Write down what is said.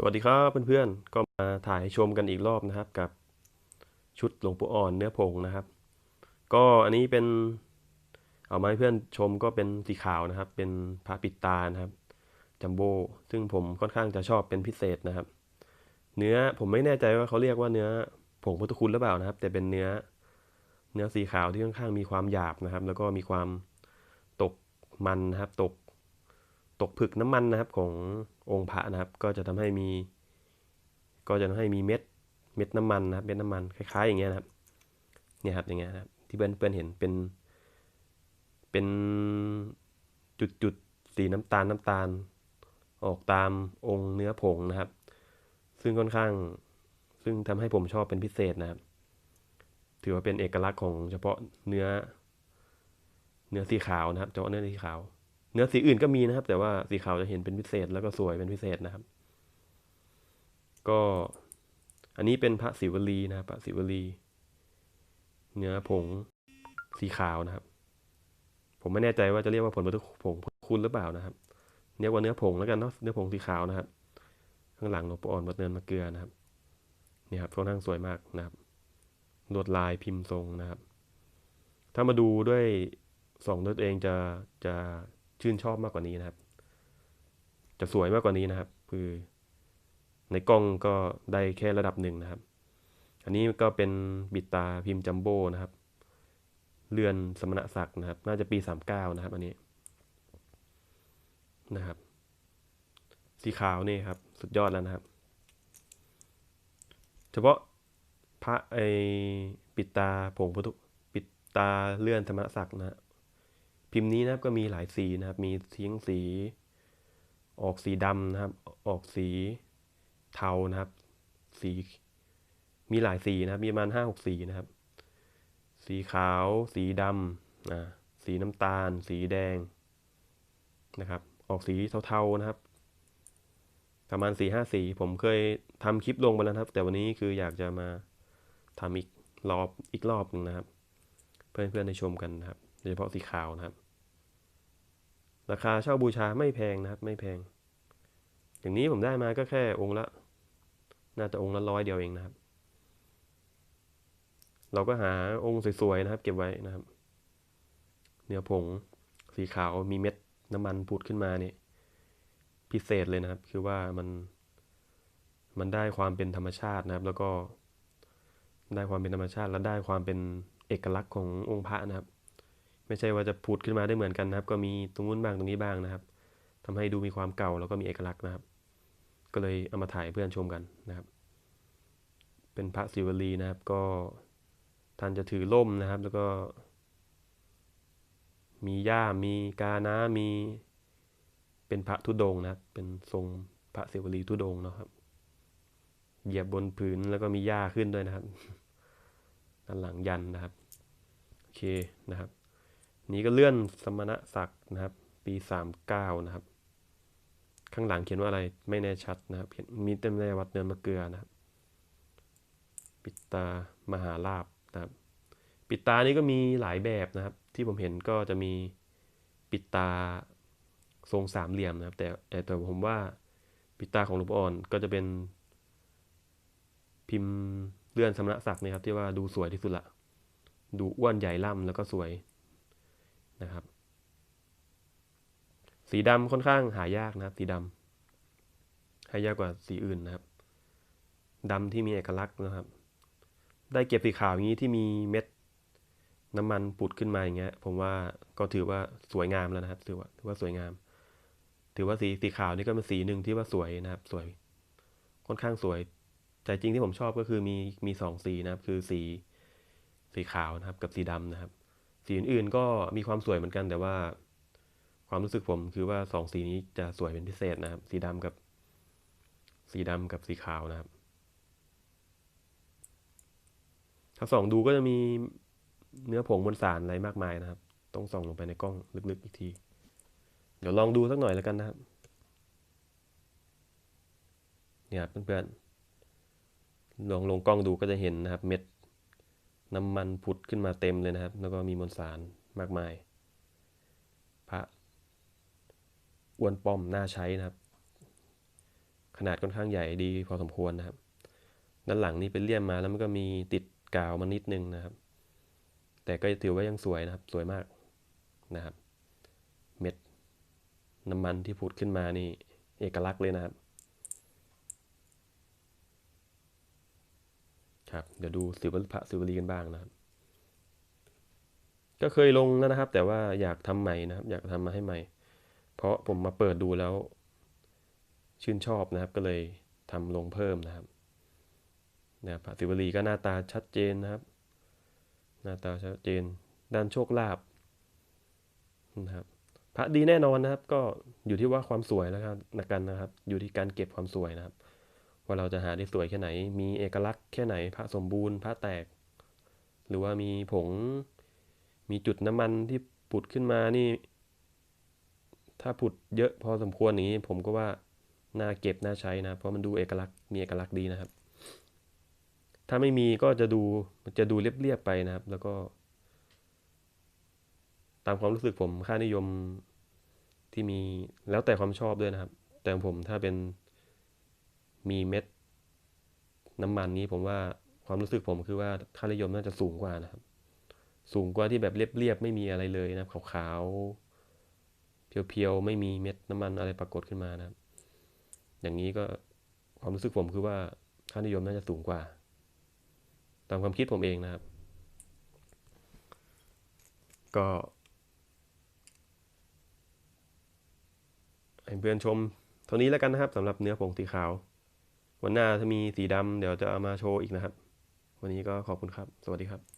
สวัสดีครับเพื่อนๆ ก็มาถ่ายชมกันอีกรอบนะครับกับชุดหลวงปู่อ่อนเนื้อผงนะครับ ก็อันนี้เป็นเอามาให้เพื่อนชมก็เป็นสีขาวนะครับ เป็นพระปิดตานะครับจัมโบ้ซึ่งผมค่อนข้างจะชอบเป็นพิเศษนะครับ เนื้อผมไม่แน่ใจว่าเขาเรียกว่าเนื้อผงพุทธคุณหรือเปล่านะครับ แต่เป็นเนื้อเนื้อสีขาวที่ค่อนข้างมีความหยาบนะครับ แล้วก็มีความตกมันนะครับ ตก ตกผึกน้ำมันนะครับของ องค์พระนะครับ ก็จะทำให้มี ก็จะทำให้มีเม็ดเม็ดน้ำมันนะครับเม็ดน้ำมันคล้าย ๆ อย่างเงี้ยนะครับเนี่ยครับอย่างเงี้ยนะครับที่เพื่อนเพื่อนเห็นเป็น เป็นจุดจุดๆสีน้ำตาลน้ำตาล ออกตามองค์เนื้อผงนะครับ ซึ่งค่อนข้างซึ่งทำให้ผมชอบเป็นพิเศษนะครับ ถือว่าเป็นเอกลักษณ์ของเฉพาะเนื้อ เนื้อสีขาวนะครับเฉพาะเนื้อสีขาว นื้อสีอื่นก็มีนะครับ แต่ว่าสีขาวจะเห็นเป็นพิเศษแล้วก็สวยเป็นพิเศษนะครับ ก็อันนี้เป็นพระศิวลีนะครับพระศิวลี เนื้อผงสีขาวนะครับ ผมไม่แน่ใจว่าจะเรียกว่าผลพุทธผงคุณหรือเปล่านะครับ เรียกว่าเนื้อผงแล้วกันเนาะเนื้อผงสีขาวนะครับ ข้างหลังหลวงปู่อ่อนวัดเนินมะเกลือนะครับนี่ครับค่อนข้างสวยมากนะครับลวดลายพิมพ์ทรงนะครับ ถ้ามาดูด้วยส่องด้วยตัวเองจะจะ ชื่นชอบมากกว่านี้นะครับ จะสวยมากกว่านี้นะครับ คือ ในกล้องก็ได้แค่ระดับหนึ่งนะครับ อันนี้ก็เป็นบิดตาพิมพ์จัมโบ้นะครับ เลื่อนสมณศักดิ์นะครับ น่าจะปีสามเก้านะครับ อันนี้นะครับ สีขาวนี่ครับ สุดยอดแล้วนะครับ เฉพาะพระไอปิดตาผงพุทธปิดตาเลื่อนสมณศักดิ์นะ พิมพ์นี้นะครับก็มีหลายสีนะครับ มีทิ้งสี ออกสีดำนะครับ ออกสีเทานะครับ สี มีหลายสีนะครับ มีประมาณห้าหกสีนะครับ สีขาว สีดำอ่าสีน้ำตาล สีแดงนะครับ ออกสีเทาๆนะครับ ประมาณสี่ห้าสี ผมเคยทำคลิปลงไปแล้วนะครับ แต่วันนี้คืออยากจะมาทำอีกรอบอีกรอบหนึ่งนะครับ เพื่อนๆได้ชมกันนะครับ ยเฉพาะสีขาวนะครับ ราคาเช่าบูชาไม่แพงนะครับ ไม่แพง อย่างนี้ผมได้มาก็แค่องค์ละ น่าจะองค์ละร้อยเดียวเองนะครับ เราก็หาองค์สวยๆนะครับ เก็บไว้นะครับ เนื้อผงสีขาวมีเม็ดน้ำมันผุดขึ้นมาเนี่ยพิเศษเลยนะครับ คือว่ามันมันได้ความเป็นธรรมชาตินะครับ แล้วก็ได้ความเป็นธรรมชาติ และได้ความเป็นเอกลักษณ์ขององค์พระนะครับ ไม่ใช่ว่าจะผุดขึ้นมาได้เหมือนกันนะครับ ก็มีตรงนู้นบ้างตรงนี้บ้างนะครับทำให้ดูมีความเก่าแล้วก็มีเอกลักษณ์นะครับ ก็เลยเอามาถ่ายเพื่อนชมกันนะครับ เป็นพระศิวลีนะครับ ก็ท่านจะถือล่มนะครับ แล้วก็ มีหญ้ามีกาน้ามี เป็นพระธุดงนะครับ เป็นทรงพระศิวลีธุดงเนาะครับเหยียบบนผืนแล้วก็มีหญ้าขึ้นด้วยนะครับ ด้านหลังยันนะครับ โอเคนะครับ นี้ก็เลื่อนสมณศักดิ์นะครับ ปีสามเก้านะครับ ข้างหลังเขียนว่าอะไรไม่แน่ชัดนะครับเขียนมีเต็มในวัดเนินมะเกลือนะครับ ปิดตามหาลาบนะครับ ปิดตานี้ก็มีหลายแบบนะครับ ที่ผมเห็นก็จะมีปิดตาทรงสามเหลี่ยมนะครับ แต่แต่ผมว่าปิดตาของหลวงพ่ออ่อนก็จะเป็นพิมพ์เลื่อนสมณศักดิ์นะครับที่ว่าดูสวยที่สุดละดูอ้วนใหญ่ล่ำแล้วก็สวย นะครับ สีดำค่อนข้างหายากนะครับ สีดำหายากกว่าสีอื่นนะครับดำที่มีเอกลักษณ์นะครับ ได้เก็บสีขาวอย่างนี้ที่มีเม็ดน้ำมันปุดขึ้นมาอย่างเงี้ย ผมว่าก็ถือว่าสวยงามแล้วนะครับ ถือว่าถือว่าสวยงาม ถือว่าสีสีขาวนี่ก็เป็นสีหนึ่งที่ว่าสวยนะครับ สวย ค่อนข้างสวย แต่จริงที่ผมชอบก็คือมีมีสองสีนะครับ คือสีสีขาวนะครับ กับสีดำนะครับ สีอื่นๆก็มีความสวยเหมือนกัน แต่ว่าความรู้สึกผมคือว่าสองสีนี้จะสวยเป็นพิเศษนะครับ สีดำกับ สีดำกับสีขาวนะครับ ถ้าส่องดูก็จะมีเนื้อผงมวลสารอะไรมากมายนะครับ ต้องส่องลงไปในกล้องลึกๆอีกที เดี๋ยวลองดูสักหน่อยแล้วกันนะครับ เนี่ยครับเพื่อนๆลองลงกล้องดูก็จะเห็นนะครับ เม็ด น้ำมันผุดขึ้นมาเต็มเลยนะครับ แล้วก็มีมวลสารมากมาย พระอ้วนป้อมน่าใช้นะครับ ขนาดค่อนข้างใหญ่ดีพอสมควรนะครับ ด้านหลังนี่เป็นเลี่ยมมาแล้วมันก็มีติดกาวมานิดนึงนะครับ แต่ก็ถือว่ายังสวยนะครับ สวยมากนะครับ เม็ดน้ำมันที่ผุดขึ้นมานี่เอกลักษณ์เลยนะครับ ครับ เดี๋ยวดูสิวพระสิวลีกันบ้างนะครับ ก็เคยลงแล้วนะครับ แต่ว่าอยากทำใหม่นะครับ อยากทำมาให้ใหม่ เพราะผมมาเปิดดูแล้ว ชื่นชอบนะครับ ก็เลยทำลงเพิ่มนะครับนะพระศิวลีก็หน้าตาชัดเจนนะครับ หน้าตาชัดเจน ด้านโชคลาภนะครับ พระดีแน่นอนนะครับ ก็อยู่ที่ว่าความสวยแล้วครับนะกันนะครับ อยู่ที่การเก็บความสวยนะครับ ว่าเราจะหาได้สวยแค่ไหน มีเอกลักษณ์แค่ไหนพระสมบูรณ์พระแตก หรือว่ามีผง มีจุดน้ำมันที่ผุดขึ้นมานี่ ถ้าผุดเยอะพอสมควรอย่างนี้ ผมก็ว่าน่าเก็บน่าใช้นะ เพราะมันดูเอกลักษณ์มีเอกลักษณ์ดีนะครับ ถ้าไม่มีก็จะดูจะดูเรียบๆไปนะครับ แล้วก็ ตามความรู้สึกผมค่านิยมที่มีแล้วแต่ความชอบด้วยนะครับ แต่ผมถ้าเป็น มีเม็ดน้ำมันนี้ผมว่าความรู้สึกผมคือว่าค่านิยมน่าจะสูงกว่านะครับ สูงกว่าที่แบบเรียบๆไม่มีอะไรเลยนะครับขาวๆเพียวๆไม่มีเม็ดน้ำมันอะไรปรากฏขึ้นมานะครับ อย่างนี้ก็ความรู้สึกผมคือว่าค่านิยมน่าจะสูงกว่า ตามความคิดผมเองนะครับ ก็ให้เพื่อนชมเท่านี้แล้วกันนะครับสำหรับเนื้อผงสีขาว วันหน้าถ้ามีสีดำเดี๋ยวจะเอามาโชว์อีกนะครับ วันนี้ก็ขอบคุณครับ สวัสดีครับ